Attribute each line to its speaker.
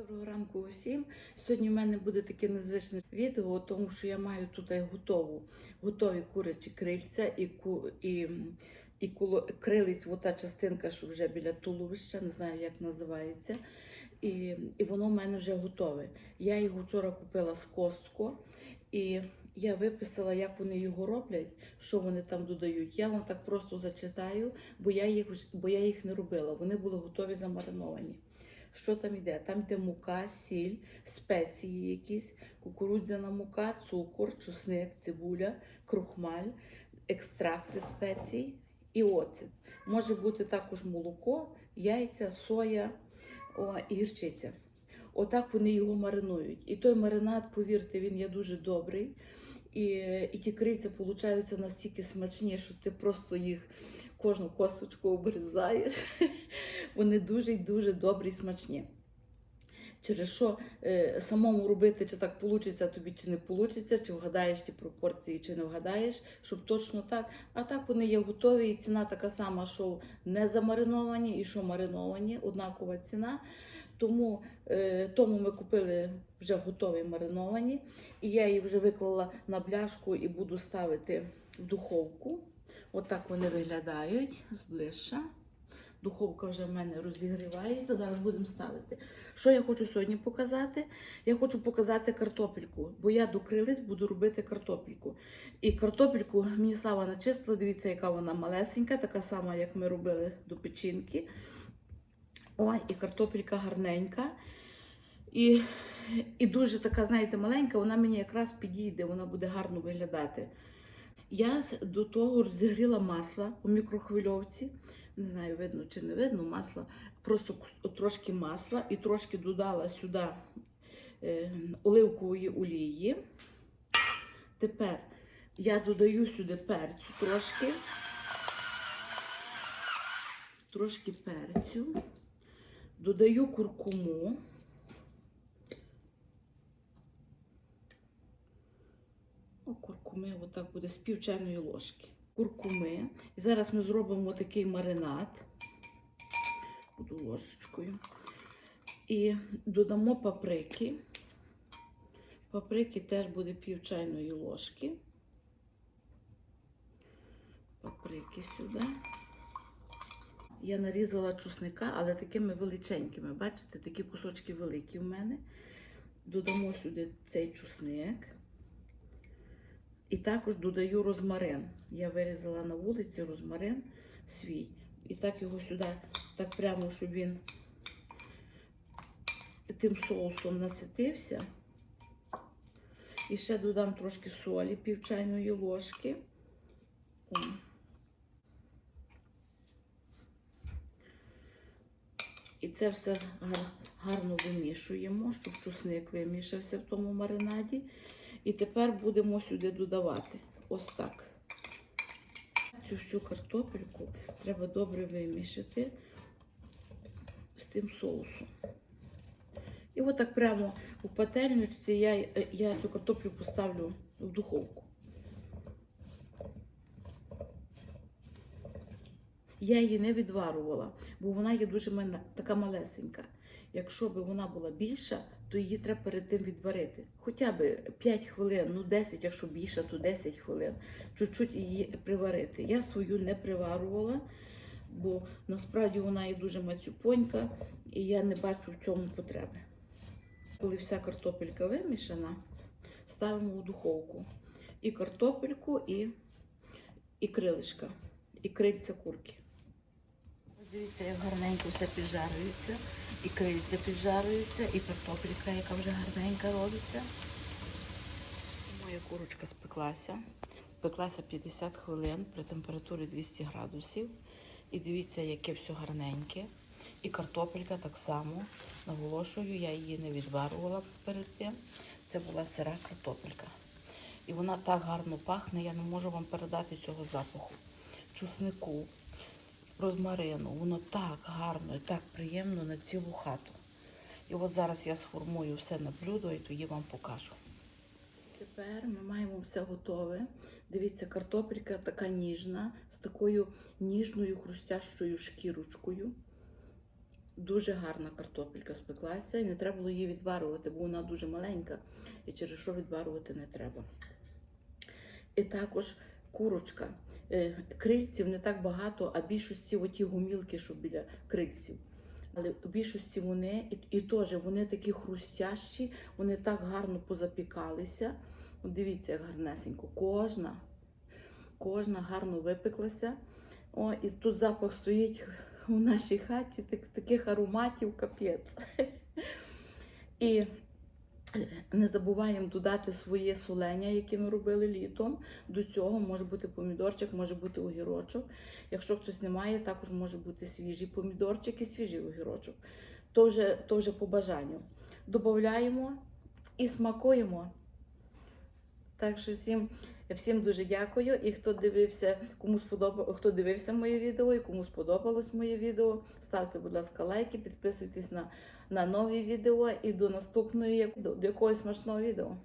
Speaker 1: Доброго ранку усім. Сьогодні в мене буде таке незвичне відео, тому що я маю тут готову, готові курячі крильця і, ку, і, і куло, крилиць, ота частинка, що вже біля туловища, не знаю, як називається. І, і воно в мене вже готове. Я його вчора купила з костку, і я виписала, як вони його роблять, що вони там додають. Я вам так просто зачитаю, бо я їх, бо я їх не робила. Вони були готові замариновані. Що там йде? Там йде мука, сіль, спеції якісь, кукурудзяна мука, цукор, чесник, цибуля, крухмаль, екстракти спецій і оцет. Може бути також молоко, яйця, соя о, і гірчиця. Отак вони його маринують. І той маринад, повірте, він є дуже добрий. І, і ті крильця получаються настільки смачні, що ти просто їх кожну косточку обрізаєш. Вони дуже й дуже добрі і смачні. Через що е, самому робити, чи так вийде тобі, чи не вийде, чи вгадаєш ті пропорції, чи не вгадаєш, щоб точно так. А так вони є готові, і ціна така сама, що не замариновані і що мариновані, однакова ціна. Тому, е, тому ми купили вже готові мариновані, і я її вже виклала на бляшку і буду ставити в духовку. Отак вони виглядають зближча. Духовка вже в мене розігрівається. Зараз будемо ставити. Що я хочу сьогодні показати? Я хочу показати картопельку, бо я до крилиць буду робити картопельку. І картопельку мені слава начистила. Дивіться, яка вона малесенька, така сама, як ми робили до печінки. Ой, і картопелька гарненька. І, і дуже така, знаєте, маленька, вона мені якраз підійде, вона буде гарно виглядати. Я до того розігріла масло у мікрохвильовці. Не знаю, видно чи не видно масло. Просто трошки масла і трошки додала сюди е, оливкової олії. Тепер я додаю сюди перцю трошки. Трошки перцю. Додаю куркуму. О, куркуми, отак буде з пів чайної ложки. Куркуми. І зараз ми зробимо такий маринад. Буду ложечкою. І додамо паприки. Паприки теж буде пів чайної ложки. Паприки сюди. Я нарізала чусника, але такими величенькими. Бачите, такі кусочки великі в мене. Додамо сюди цей чусник. І також додаю розмарин. Я вирізала на вулиці розмарин свій. І так його сюди, так прямо, щоб він тим соусом наситився. І ще додам трошки солі, пів чайної ложки. О. І це все гарно вимішуємо, щоб чесник вимішався в тому маринаді. І тепер будемо сюди додавати. Ось так. Цю всю картопельку треба добре вимішати з тим соусом. І отак прямо у пательничці я, я цю картоплю поставлю в духовку. Я її не відварувала, бо вона є дуже така малесенька. Якщо б вона була більша, то її треба перед тим відварити. Хоча б 5 хвилин, ну 10, якщо більше, то 10 хвилин. Чуть-чуть її приварити. Я свою не приварувала, бо насправді вона є дуже мацюпонька, і я не бачу в цьому потреби. Коли вся картопелька вимішана, ставимо у духовку. І картопельку, і, і крилишка, і крильця курки. Дивіться, як гарненько все піджарюється, і крильця піджарюються, і картопелька, яка вже гарненька робиться. Моя курочка спеклася. Пеклася 50 хвилин при температурі 200 градусів. І дивіться, яке все гарненьке. І картопелька так само. Наголошую, я її не відварувала перед тим. Це була сира картопелька. І вона так гарно пахне, я не можу вам передати цього запаху. Чуснику, розмарину. Воно так гарно і так приємно на цілу хату. І от зараз я сформую все на блюдо і тоді вам покажу. Тепер ми маємо все готове. Дивіться, картопелька така ніжна, з такою ніжною хрустящою шкірочкою. Дуже гарна картопелька спеклася, і не треба було її відварювати, бо вона дуже маленька, і через що відварювати не треба. І також курочка. Е, Крильців не так багато, а більшості оті гумілки, що біля крильців. Але в більшості вони і, і теж вони такі хрустящі, вони так гарно позапікалися. От дивіться, як гарнесенько. Кожна, кожна гарно випеклася. О, і тут запах стоїть у нашій хаті, так, таких ароматів капець. І не забуваємо додати своє соленя, яке ми робили літом. До цього може бути помідорчик, може бути огірочок. Якщо хтось не має, також може бути свіжий помідорчик і свіжий огірочок. То вже, то вже по бажанню. Додаємо і смакуємо. Так що всім, всім дуже дякую. І хто дивився, кому сподобав, хто дивився моє відео і кому сподобалось моє відео, ставте, будь ласка, лайки, підписуйтесь на, на нові відео і до наступної, до, до якогось смачного відео.